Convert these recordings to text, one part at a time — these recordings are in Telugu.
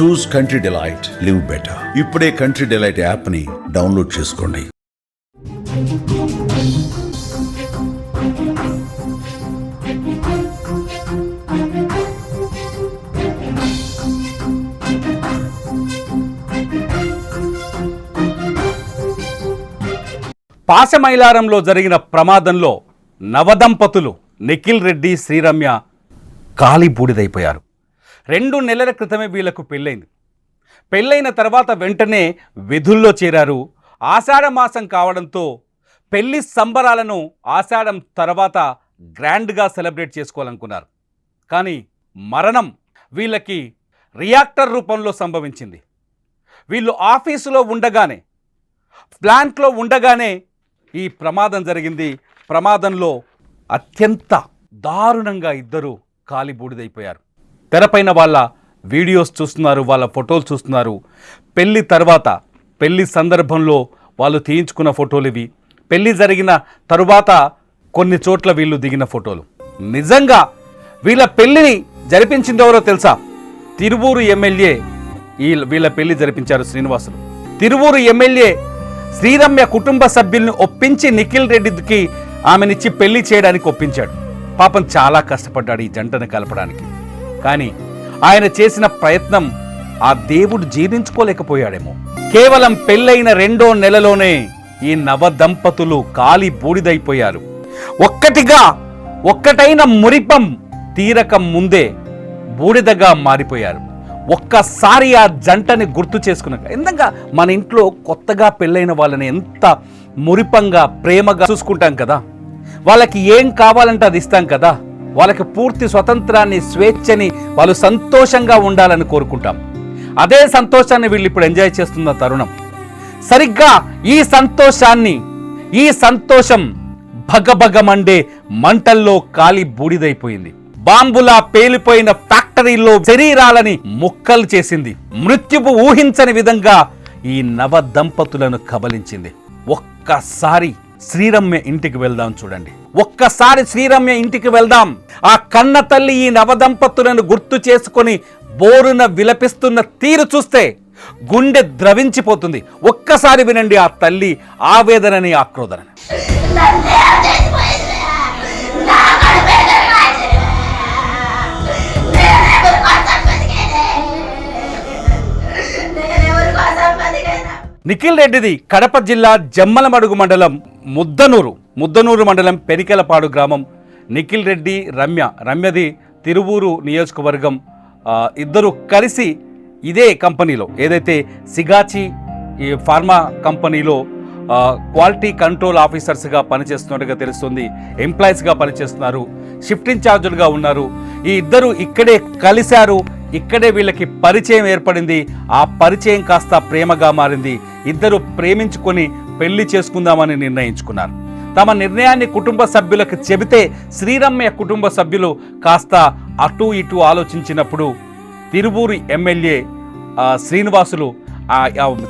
Choose country delight live better ఇప్పుడే కంట్రీ డిలైట్ యాప్ని డౌన్లోడ్ చేసుకోండి. పాశమైలారంలో జరిగిన ప్రమాదంలో నవదంపతులు నిఖిల్ రెడ్డి శ్రీరమ్య కాలి బూడిదైపోయారు రెండు నెలల క్రితమే వీళ్ళకు పెళ్ళైంది. పెళ్ళైన తర్వాత వెంటనే విధుల్లో చేరారు. ఆషాఢ మాసం కావడంతో పెళ్ళి సంబరాలను ఆషాఢం తర్వాత గ్రాండ్గా సెలబ్రేట్ చేసుకోవాలనుకున్నారు. కానీ మరణం వీళ్ళకి రియాక్టర్ రూపంలో సంభవించింది. వీళ్ళు ఆఫీసులో ఉండగానే ప్లాంట్లో ఉండగానే ఈ ప్రమాదం జరిగింది. ప్రమాదంలో అత్యంత దారుణంగా ఇద్దరు కాలిబూడిదైపోయారు. తెరపైన వాళ్ళ వీడియోస్ చూస్తున్నారు వాళ్ళ ఫోటోలు చూస్తున్నారు. పెళ్ళి తర్వాత పెళ్ళి సందర్భంలో వాళ్ళు తీయించుకున్న ఫోటోలు ఇవి. పెళ్ళి జరిగిన తరువాత కొన్ని చోట్ల వీళ్ళు దిగిన ఫోటోలు. నిజంగా వీళ్ళ పెళ్ళిని జరిపించింది ఎవరో తెలుసా? తిరువూరు ఎమ్మెల్యే ఈ వీళ్ళ పెళ్ళి జరిపించారు శ్రీనివాసులు. తిరువూరు ఎమ్మెల్యే శ్రీరమ్య కుటుంబ సభ్యుల్ని ఒప్పించి నిఖిల్ రెడ్డికి ఆమెనిచ్చి పెళ్ళి చేయడానికి ఒప్పించాడు. పాపం చాలా కష్టపడ్డాడు ఈ జంటను కలపడానికి. కానీ ఆయన చేసిన ప్రయత్నం ఆ దేవుడు జీర్ణించుకోలేకపోయాడేమో. కేవలం పెళ్ళైన రెండో నెలలోనే ఈ నవ దంపతులు కాలి బూడిదైపోయారు. ఒక్కటిగా ఒక్కటైన మురిపం తీరక ముందే బూడిదగా మారిపోయారు. ఒక్కసారి ఆ జంటని గుర్తు చేసుకున్నాక ఎందుకంగా మన ఇంట్లో కొత్తగా పెళ్ళైన వాళ్ళని ఎంత మురిపంగా ప్రేమగా చూసుకుంటాం కదా. వాళ్ళకి ఏం కావాలంటే అది ఇస్తాం కదా. వాళ్ళకి పూర్తి స్వతంత్రాన్ని స్వేచ్ఛని వాళ్ళు సంతోషంగా ఉండాలని కోరుకుంటాం. అదే సంతోషాన్ని వీళ్ళు ఇప్పుడు ఎంజాయ్ చేస్తున్న తరుణం. సరిగ్గా ఈ సంతోషాన్ని ఈ సంతోషం భగభగమండే మంటల్లో కాలి బూడిదైపోయింది. బాంబులా పేలిపోయిన ఫ్యాక్టరీలో శరీరాలని ముక్కలు చేసింది. మృత్యువు ఊహించని విధంగా ఈ నవ దంపతులను కబలించింది. ఒక్కసారి శ్రీరమ్య ఇంటికి వెళ్దాం చూడండి. ఒక్కసారి శ్రీరమ్య ఇంటికి వెళ్దాం. ఆ కన్న తల్లి ఈ నవదంపతులను గుర్తు చేసుకొని బోరున విలపిస్తున్న తీరు చూస్తే గుండె ద్రవించిపోతుంది. ఒక్కసారి వినండి ఆ తల్లి ఆవేదనని ఆక్రోదనని. నిఖిల్ రెడ్డిది కడప జిల్లా జమ్మలమడుగు మండలం ముద్దనూరు ముద్దనూరు మండలం పెరికెలపాడు గ్రామం నిఖిల్ రెడ్డి రమ్య. రమ్యది తిరువూరు నియోజకవర్గం. ఇద్దరు కలిసి ఇదే కంపెనీలో ఏదైతే సిగాచి ఈ ఫార్మా కంపెనీలో క్వాలిటీ కంట్రోల్ ఆఫీసర్స్గా పనిచేస్తున్నట్టుగా తెలుస్తుంది ఎంప్లాయీస్గా పనిచేస్తున్నారు షిఫ్ట్ ఇన్ఛార్జులుగా ఉన్నారు. ఈ ఇద్దరు ఇక్కడే కలిశారు ఇక్కడే వీళ్ళకి పరిచయం ఏర్పడింది ఆ పరిచయం కాస్త ప్రేమగా మారింది. ఇద్దరు ప్రేమించుకొని పెళ్ళి చేసుకుందామని నిర్ణయించుకున్నారు. తమ నిర్ణయాన్ని కుటుంబ సభ్యులకు చెబితే శ్రీరమ్య కుటుంబ సభ్యులు కాస్త అటు ఇటు ఆలోచించినప్పుడు తిరువూరు ఎమ్మెల్యే శ్రీనివాసులు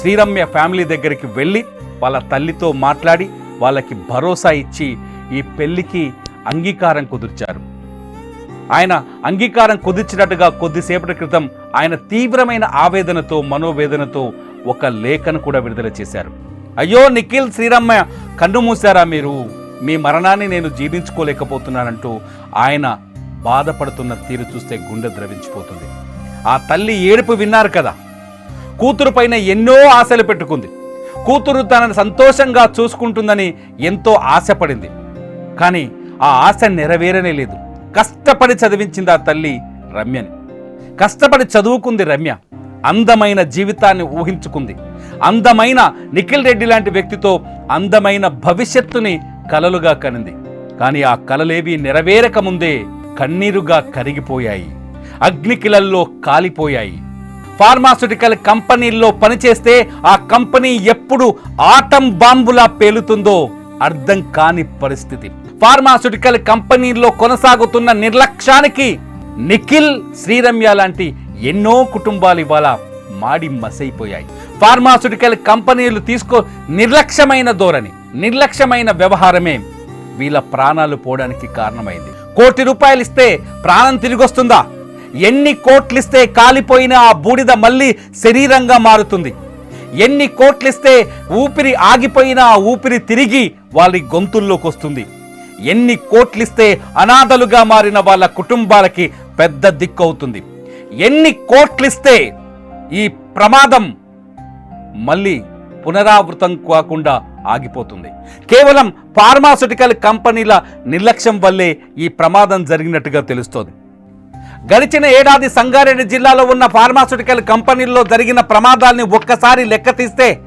శ్రీరమ్య ఫ్యామిలీ దగ్గరికి వెళ్ళి వాళ్ళ తల్లితో మాట్లాడి వాళ్ళకి భరోసా ఇచ్చి ఈ పెళ్ళికి అంగీకారం కుదిర్చారు. ఆయన అంగీకారం కుదిర్చినట్టుగా కొద్దిసేపటి క్రితం ఆయన తీవ్రమైన ఆవేదనతో మనోవేదనతో ఒక లేఖను కూడా విడుదల చేశారు. అయ్యో నిఖిల్ శ్రీరమ్మ కన్ను మూసారా మీరు? మీ మరణాన్ని నేను జీర్ణించుకోలేకపోతున్నానంటూ ఆయన బాధపడుతున్న తీరు చూస్తే గుండె ద్రవించిపోతుంది. ఆ తల్లి ఏడుపు విన్నారు కదా. కూతురు పైన ఎన్నో ఆశలు పెట్టుకుంది. కూతురు తనను సంతోషంగా చూసుకుంటుందని ఎంతో ఆశపడింది. కానీ ఆ ఆశ నెరవేరనే లేదు. కష్టపడి చదివించింది ఆ తల్లి రమ్యని. కష్టపడి చదువుకుంది రమ్య. అందమైన జీవితాన్ని ఊహించుకుంది. అందమైన నిఖిల్ రెడ్డి లాంటి వ్యక్తితో అందమైన భవిష్యత్తుని కలలుగా కనింది. కానీ ఆ కలలేవి నెరవేరక ముందే కన్నీరుగా కరిగిపోయాయి. అగ్నికిలల్లో కాలిపోయాయి. ఫార్మాస్యూటికల్ కంపెనీల్లో పనిచేస్తే ఆ కంపెనీ ఎప్పుడు ఆటం బాంబులా పేలుతుందో అర్థం కాని పరిస్థితి. ఫార్మాస్యూటికల్ కంపెనీల్లో కొనసాగుతున్న నిర్లక్ష్యానికి నిఖిల్ శ్రీరమ్య లాంటి ఎన్నో కుటుంబాలు ఇవాళ మాడి మసైపోయాయి. ఫార్మాస్యూటికల్ కంపెనీలు తీసుకో నిర్లక్ష్యమైన ధోరణి నిర్లక్ష్యమైన వ్యవహారమే వీళ్ళ ప్రాణాలు పోవడానికి కారణమైంది. కోటి రూపాయలు ఇస్తే ప్రాణం తిరిగొస్తుందా? ఎన్ని కోట్లిస్తే కాలిపోయిన ఆ బూడిద మళ్ళీ శరీరంగా మారుతుంది? ఎన్ని కోట్లిస్తే ఊపిరి ఆగిపోయిన ఆ ఊపిరి తిరిగి వాళ్ళ గొంతుల్లోకి వస్తుంది ఎన్ని కోట్లిస్తే అనాథలుగా మారిన వాళ్ళ కుటుంబాలకి పెద్ద దిక్కు అవుతుంది ఎన్ని కోట్లిస్తే ఈ ప్రమాదం మళ్ళీ పునరావృతం కాకుండా ఆగిపోతుంది. కేవలం ఫార్మాసిటికల్ కంపెనీల నిర్లక్ష్యం వల్లే ఈ ప్రమాదం జరిగినట్టుగా తెలుస్తోంది. గడిచిన ఏడాది సంగారెడ్డి జిల్లాలో ఉన్న ఫార్మాసిటికల్ కంపెనీల్లో జరిగిన ప్రమాదాల్ని ఒక్కసారి లెక్క తీస్తే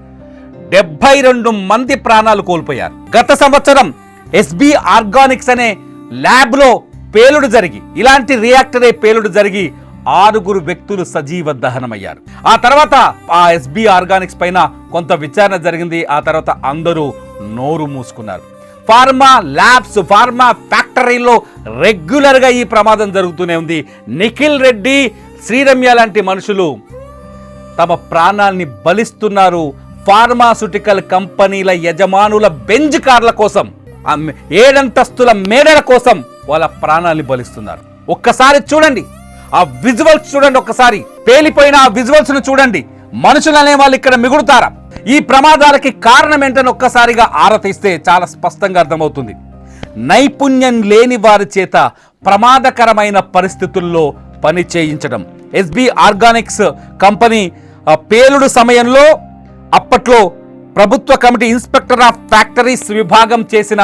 డెబ్బై రెండు మంది ప్రాణాలు కోల్పోయారు. గత సంవత్సరం ఎస్బి ఆర్గానిక్స్ అనే ల్యాబ్లో పేలుడు జరిగి ఇలాంటి రియాక్టరే పేలుడు జరిగి ఆరుగురు వ్యక్తులు సజీవ దహనమయ్యారు. ఆ తర్వాత ఆ ఎస్బి ఆర్గానిక్స్ పైన కొంత విచారణ జరిగింది. ఆ తర్వాత అందరూ నోరు మూసుకున్నారు. ఫార్మా ల్యాబ్స్ ఫార్మా ఫ్యాక్టరీలో రెగ్యులర్గా ఈ ప్రమాదం జరుగుతూనే ఉంది. నిఖిల్ రెడ్డి శ్రీరమ్య లాంటి మనుషులు తమ ప్రాణాల్ని బలిస్తున్నారు. ఫార్మాస్యూటికల్ కంపెనీల యజమానుల బెంజ్ కార్ల కోసం ఏడంతస్తుల మేడల కోసం వాళ్ళ ప్రాణాల్ని బలిస్తున్నారు. ఒక్కసారి చూడండి. ఆ విజువల్స్ చూడండి ఒక్కసారి పేలిపోయిన ఆ విజువల్స్ను చూడండి. మనుషులు అనే వాళ్ళు ఇక్కడ మిగులుతారా? ఈ ప్రమాదాలకి కారణం ఏంటని ఒక్కసారిగా ఆరతీస్తే చాలా స్పష్టంగా అర్థమవుతుంది. నైపుణ్యం లేని వారి చేత ప్రమాదకరమైన పరిస్థితుల్లో పని చేయించడం. ఎస్బి ఆర్గానిక్స్ కంపెనీ పేలుడు సమయంలో అప్పట్లో ప్రభుత్వ కమిటీ ఇన్స్పెక్టర్ ఆఫ్ ఫ్యాక్టరీస్ విభాగం చేసిన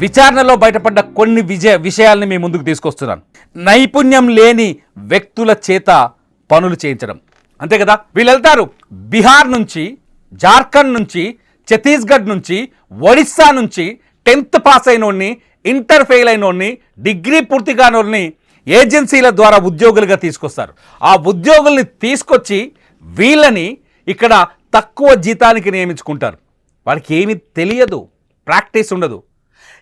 విచారణలో బయటపడ్డ కొన్ని విజయ విషయాల్ని మీ ముందుకు తీసుకొస్తున్నాను. నైపుణ్యం లేని వ్యక్తుల చేత పనులు చేయించడం. అంతే కదా? వీళ్ళు వెళ్తారు బీహార్ నుంచి జార్ఖండ్ నుంచి ఛత్తీస్గఢ్ నుంచి ఒడిస్సా నుంచి టెన్త్ పాస్ అయినోడిని ఇంటర్ ఫెయిల్ అయినోడిని డిగ్రీ పూర్తి కానోడిని ఏజెన్సీల ద్వారా ఉద్యోగులుగా తీసుకొస్తారు. ఆ ఉద్యోగుల్ని తీసుకొచ్చి వీళ్ళని ఇక్కడ తక్కువ జీతానికి నియమించుకుంటారు. వాళ్ళకి ఏమీ తెలియదు. ప్రాక్టీస్ ఉండదు.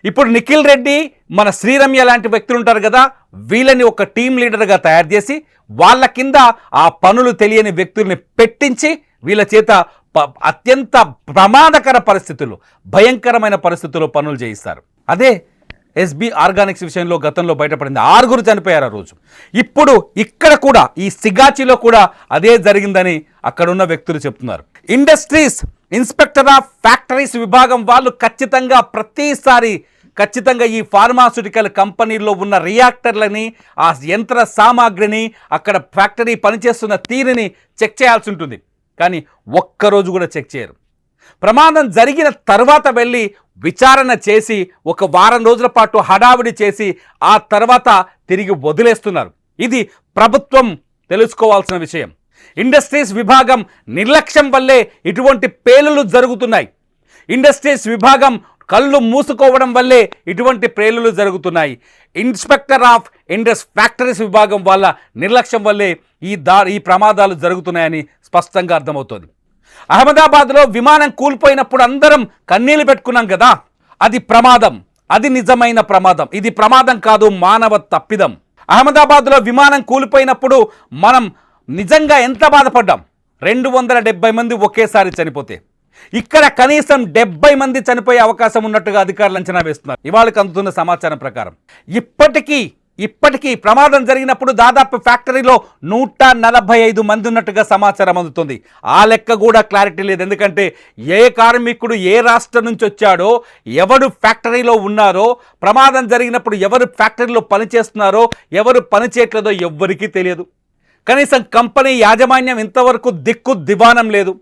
ఇప్పుడు నిఖిల్ రెడ్డి మన శ్రీరమ్య లాంటి వ్యక్తులు ఉంటారు కదా వీళ్ళని ఒక టీం లీడర్గా తయారు చేసి వాళ్ళ కింద ఆ పనులు తెలియని వ్యక్తుల్ని పెట్టించి వీళ్ళ చేత ప- అత్యంత ప్రమాదకర పరిస్థితులు భయంకరమైన పరిస్థితుల్లో పనులు చేయిస్తారు. అదే ఎస్బి ఆర్గానిక్స్ విషయంలో గతంలో బయటపడింది. ఆరుగురు చనిపోయారు ఆ రోజు. ఇప్పుడు ఇక్కడ కూడా ఈ సిగాచిలో కూడా అదే జరిగిందని అక్కడున్న వ్యక్తులు చెప్తున్నారు. ఇండస్ట్రీస్ ఇన్స్పెక్టర్ ఆఫ్ ఫ్యాక్టరీస్ విభాగం వాళ్ళు ఖచ్చితంగా ప్రతిసారి ఖచ్చితంగా ఈ ఫార్మాస్యూటికల్ కంపెనీల్లో ఉన్న రియాక్టర్లని ఆ యంత్ర సామాగ్రిని అక్కడ ఫ్యాక్టరీ పనిచేస్తున్న తీరుని చెక్ చేయాల్సి ఉంటుంది. కానీ ఒక్కరోజు కూడా చెక్ చేయరు. ప్రమాదం జరిగిన తర్వాత వెళ్ళి విచారణ చేసి ఒక వారం రోజుల పాటు హడావిడి చేసి ఆ తర్వాత తిరిగి వదిలేస్తున్నారు. ఇది ప్రభుత్వం తెలుసుకోవాల్సిన విషయం. ఇండస్ట్రీస్ విభాగం నిర్లక్ష్యం వల్లే ఇటువంటి పేలులు జరుగుతున్నాయి. ఇండస్ట్రీస్ విభాగం కళ్ళు మూసుకోవడం వల్లే ఇటువంటి ప్రేలులు జరుగుతున్నాయి. ఇన్స్పెక్టర్ ఆఫ్ ఇండస్ ఫ్యాక్టరీస్ విభాగం వల్ల నిర్లక్ష్యం వల్లే ఈ దా ఈ ప్రమాదాలు జరుగుతున్నాయని స్పష్టంగా అర్థమవుతోంది. అహ్మదాబాద్లో విమానం కూలిపోయినప్పుడు అందరం కన్నీళ్ళు పెట్టుకున్నాం కదా. అది ప్రమాదం. అది నిజమైన ప్రమాదం. ఇది ప్రమాదం కాదు మానవ తప్పిదం. అహ్మదాబాద్లో విమానం కూలిపోయినప్పుడు మనం నిజంగా ఎంత బాధపడ్డాం? రెండు వందల డెబ్బై మంది ఒకేసారి చనిపోతే. ఇక్కడ కనీసం డెబ్బై మంది చనిపోయే అవకాశం ఉన్నట్టుగా అధికారులు అంచనా వేస్తున్నారు. ఇవాళకి అందుతున్న సమాచారం ప్రకారం. ఇప్పటికీ ఇప్పటికీ ప్రమాదం జరిగినప్పుడు దాదాపు ఫ్యాక్టరీలో నూట నలభై ఐదు మంది ఉన్నట్టుగా సమాచారం అందుతుంది. ఆ లెక్క కూడా క్లారిటీ లేదు. ఎందుకంటే ఏ కార్మికుడు ఏ రాష్ట్రం నుంచి వచ్చాడో ఎవరు ఫ్యాక్టరీలో ఉన్నారో ప్రమాదం జరిగినప్పుడు ఎవరు ఫ్యాక్టరీలో పనిచేస్తున్నారో ఎవరు పనిచేయట్లేదో ఎవ్వరికీ తెలియదు. కనీసం కంపెనీ యాజమాన్యం ఇంతవరకు దిక్కు దివానం లేదు.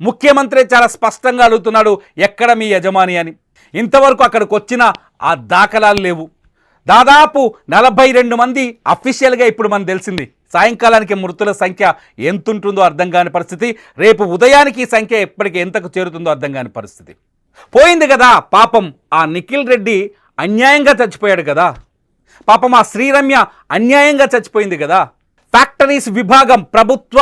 ముఖ్యమంత్రి చాలా స్పష్టంగా అడుగుతున్నాడు ఎక్కడ మీ యజమాని అని. ఇంతవరకు అక్కడికి వచ్చిన ఆ దాఖలాలు లేవు. దాదాపు నలభై రెండు మంది అఫీషియల్గా ఇప్పుడు మనకు తెలిసింది. సాయంకాలానికి మృతుల సంఖ్య ఎంతుంటుందో అర్థం కాని పరిస్థితి. రేపు ఉదయానికి ఈ సంఖ్య ఎప్పటికి ఎంతకు చేరుతుందో అర్థం కాని పరిస్థితి. పోయింది కదా పాపం. ఆ నిఖిల్ రెడ్డి అన్యాయంగా చచ్చిపోయాడు కదా. పాపం ఆ శ్రీరమ్య అన్యాయంగా చచ్చిపోయింది కదా. ఫ్యాక్టరీస్ విభాగం ప్రభుత్వ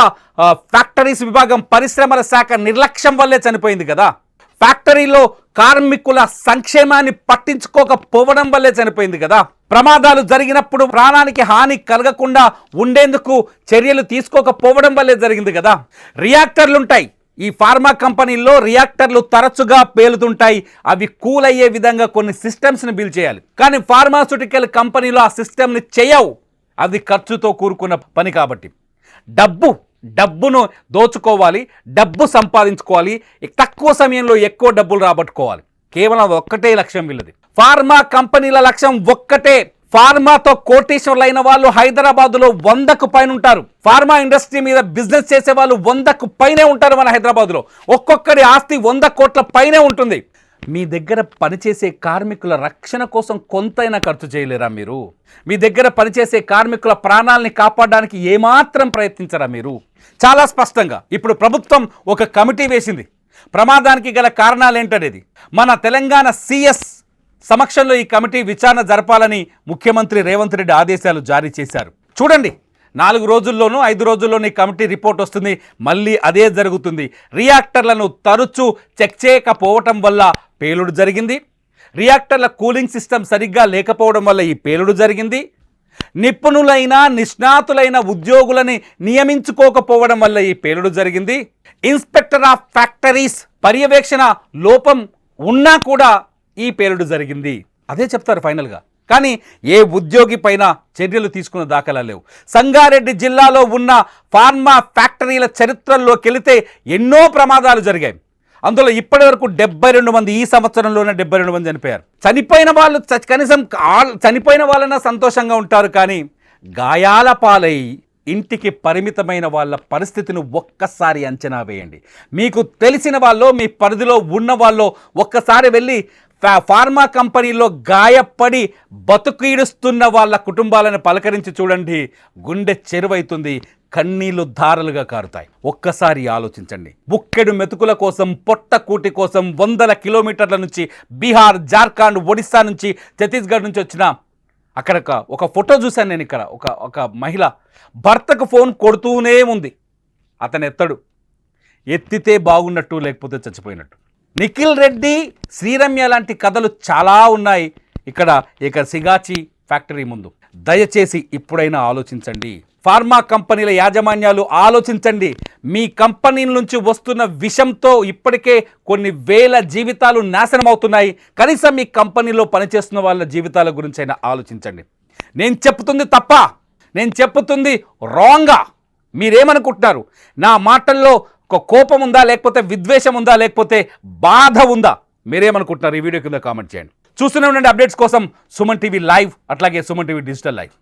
ఫ్యాక్టరీస్ విభాగం పరిశ్రమల శాఖ నిర్లక్ష్యం వల్లే చనిపోయింది కదా. ఫ్యాక్టరీలో కార్మికుల సంక్షేమాన్ని పట్టించుకోకపోవడం వల్లే చనిపోయింది కదా. ప్రమాదాలు జరిగినప్పుడు ప్రాణానికి హాని కలగకుండా ఉండేందుకు చర్యలు తీసుకోకపోవడం వల్లే జరిగింది కదా. రియాక్టర్లుంటాయి. ఈ ఫార్మా కంపెనీల్లో రియాక్టర్లు తరచుగా పేలుతుంటాయి. అవి కూల్ అయ్యే విధంగా కొన్ని సిస్టమ్స్ని బిల్ చేయాలి. కానీ ఫార్మాస్యూటికల్ కంపెనీలో ఆ సిస్టమ్ని చేయవు. అది ఖర్చుతో కూరుకున్న పని కాబట్టి. డబ్బు డబ్బును దోచుకోవాలి డబ్బు సంపాదించుకోవాలి తక్కువ సమయంలో ఎక్కువ డబ్బులు రాబట్టుకోవాలి. కేవలం ఒక్కటే లక్ష్యం వీళ్ళది. ఫార్మా కంపెనీల లక్ష్యం ఒక్కటే. ఫార్మాతో కోటీశ్వర్లైన వాళ్ళు హైదరాబాద్లో వందకు పైన ఉంటారు ఫార్మా ఇండస్ట్రీ మీద బిజినెస్ చేసే వాళ్ళు వందకు పైనే ఉంటారు మన హైదరాబాద్లో. ఒక్కొక్కరి ఆస్తి వంద కోట్ల పైనే ఉంటుంది. మీ దగ్గర పనిచేసే కార్మికుల రక్షణ కోసం కొంతైనా ఖర్చు చేయలేరా మీరు? మీ దగ్గర పనిచేసే కార్మికుల ప్రాణాలని కాపాడడానికి ఏమాత్రం ప్రయత్నించరా మీరు? చాలా స్పష్టంగా ఇప్పుడు ప్రభుత్వం ఒక కమిటీ వేసింది. ప్రమాదానికి గల కారణాలు ఏంటనేది మన తెలంగాణ సిఎస్ సమక్షంలో ఈ కమిటీ విచారణ జరపాలని ముఖ్యమంత్రి రేవంత్ రెడ్డి ఆదేశాలు జారీ చేశారు. చూడండి నాలుగు రోజుల్లోనూ ఐదు రోజుల్లోనూ ఈ కమిటీ రిపోర్ట్ వస్తుంది. మళ్ళీ అదే జరుగుతుంది. రియాక్టర్లను తరచూ చెక్ చేయకపోవటం వల్ల పేలుడు జరిగింది. రియాక్టర్ల కూలింగ్ సిస్టమ్ సరిగ్గా లేకపోవడం వల్ల ఈ పేలుడు జరిగింది. నిపుణులైన నిష్ణాతులైన ఉద్యోగులని నియమించుకోకపోవడం వల్ల ఈ పేలుడు జరిగింది. ఇన్స్పెక్టర్ ఆఫ్ ఫ్యాక్టరీస్ పర్యవేక్షణ లోపం ఉన్నా కూడా ఈ పేలుడు జరిగింది. అదే చెప్తారు ఫైనల్గా. కానీ ఏ ఉద్యోగి పైన చర్యలు తీసుకున్న దాఖలా లేవు. సంగారెడ్డి జిల్లాలో ఉన్న ఫార్మా ఫ్యాక్టరీల చరిత్రల్లోకి వెళితే ఎన్నో ప్రమాదాలు జరిగాయి. అందులో ఇప్పటి వరకు డెబ్బై రెండు మంది ఈ సంవత్సరంలోనే డెబ్బై రెండు మంది చనిపోయారు. చనిపోయిన వాళ్ళు చ- కనీసం చనిపోయిన వాళ్ళైనా సంతోషంగా ఉంటారు కానీ గాయాల పాలై ఇంటికి పరిమితమైన వాళ్ళ పరిస్థితిని ఒక్కసారి అంచనా వేయండి. మీకు తెలిసిన వాళ్ళు మీ పరిధిలో ఉన్న వాళ్ళు ఒక్కసారి వెళ్ళి ఫార్మా కంపెనీలో గాయపడి బతుకీడుస్తున్న వాళ్ళ కుటుంబాలను పలకరించి చూడండి. గుండె చెరువైతుంది. కన్నీళ్ళు ధారలుగా కారుతాయి. ఒక్కసారి ఆలోచించండి. బుక్కెడు మెతుకుల కోసం పొట్ట కూటి కోసం వందల కిలోమీటర్ల నుంచి బీహార్ జార్ఖండ్ ఒడిస్సా నుంచి ఛత్తీస్గఢ్ నుంచి వచ్చిన అక్కడ ఒక- ఫోటో చూశాను నేను ఇక్కడ. ఒక ఒక మహిళ భర్తకు ఫోన్ కొడుతూనే ఉంది. అతను ఎత్తడు ఎత్తితే బాగున్నట్టు లేకపోతే చచ్చిపోయినట్టు. నిఖిల్ రెడ్డి శ్రీరమ్య లాంటి కథలు చాలా ఉన్నాయి. ఇక్కడ ఇక సిగాచి ఫ్యాక్టరీ ముందు. దయచేసి ఇప్పుడైనా ఆలోచించండి. ఫార్మా కంపెనీల యాజమాన్యాలు ఆలోచించండి. మీ కంపెనీల నుంచి వస్తున్న విషంతో ఇప్పటికే కొన్ని వేల జీవితాలు నాశనం అవుతున్నాయి కనీసం మీ కంపెనీలో పనిచేస్తున్న వాళ్ళ జీవితాల గురించి అయినా ఆలోచించండి. నేను చెప్తుంది తప్ప నేను చెప్తుంది రాంగా మీరేమనుకుంటున్నారు? నా మాటల్లో ఒక కోపం ఉందా లేకపోతే విద్వేషం ఉందా లేకపోతే బాధ ఉందా? మీరేమనుకుంటున్నారు? ఈ వీడియో కింద కామెంట్ చేయండి. చూస్తూనే ఉండండి అప్డేట్స్ కోసం సుమన్ టీవీ లైవ్ అట్లాగే సుమన్ టీవీ డిజిటల్ లైవ్.